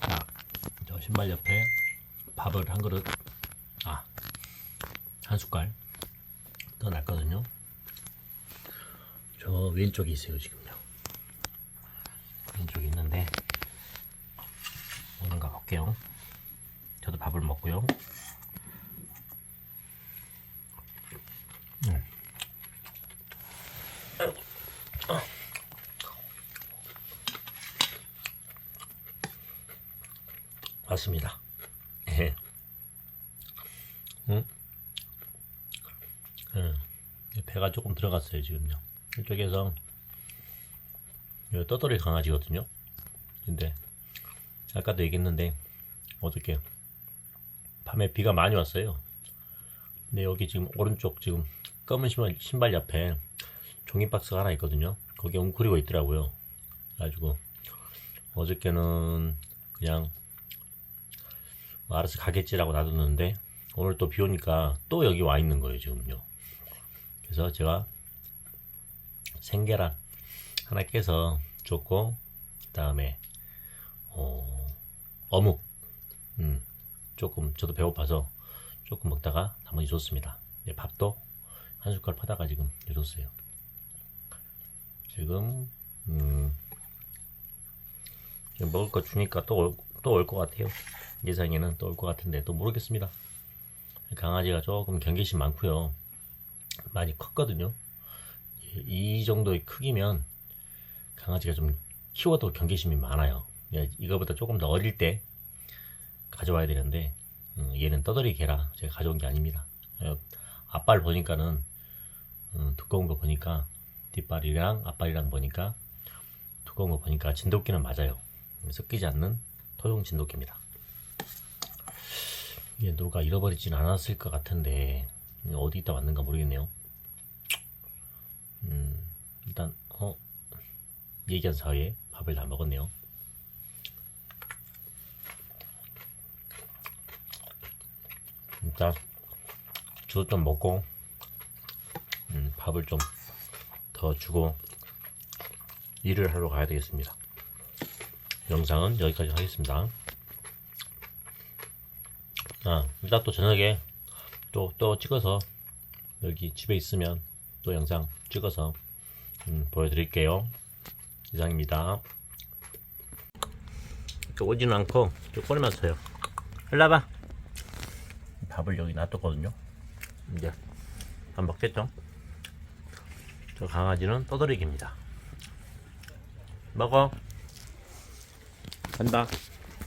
자, 저 신발 옆에 밥을 한 그릇, 아, 한 숟갈 더 놨거든요. 저 왼쪽에 있어요, 지금요. 왼쪽에 있는데, 오는가 볼게요. 저도 밥을 먹고요. 맞습니다. 예. 응? 예. 배가 조금 들어갔어요, 지금요. 이쪽에서, 이 떠돌이 강아지거든요. 근데, 아까도 얘기했는데, 어저께, 밤에 비가 많이 왔어요. 근데 여기 지금 오른쪽 지금 검은 신발, 신발 옆에 종이 박스가 하나 있거든요. 거기에 웅크리고 있더라고요. 그래가지고, 어저께는 그냥 뭐 알아서 가겠지라고 놔뒀는데 오늘 또 비 오니까 또 여기 와 있는 거예요 지금요. 그래서 제가 생계란 하나 깨서 줬고 그 다음에 어, 어묵 음, 조금 저도 배고파서 조금 먹다가 나머지 줬습니다. 네, 밥도 한 숟갈 파다가 지금 줬어요. 지금 음, 먹을 거 주니까 또 또 올 것 같아요 예상에는 또 올 것 같은데 또 모르겠습니다. 강아지가 조금 경계심 많고요. 많이 컸거든요. 이 정도의 크기면 강아지가 좀 키워도 경계심이 많아요. 예, 이거보다 조금 더 어릴 때 가져와야 되는데 음, 얘는 떠돌이 개라 제가 가져온 게 아닙니다. 어, 앞발 보니까는 음, 두꺼운 거 보니까 뒷발이랑 앞발이랑 보니까 두꺼운 거 보니까 진돗개는 맞아요. 섞이지 않는 토종 진돗개입니다. 이게 누가 잃어버리진 않았을 것 같은데 어디 있다 왔는가 모르겠네요. 음, 일단 어 얘기한 사이에 밥을 다 먹었네요. 일단 주도 좀 먹고 음, 밥을 좀 더 주고 일을 하러 가야 되겠습니다. 영상은 여기까지 하겠습니다. 아, 이따 또 저녁에 또, 또 찍어서 여기 집에 있으면 또 영상 찍어서 음, 보여드릴게요. 이상입니다. 또 오지는 않고 또 꼬리만 서요. 일로 와봐. 밥을 여기 놔뒀거든요. 이제 밥 먹겠죠? 저 강아지는 떠돌이기입니다. 먹어. 간다.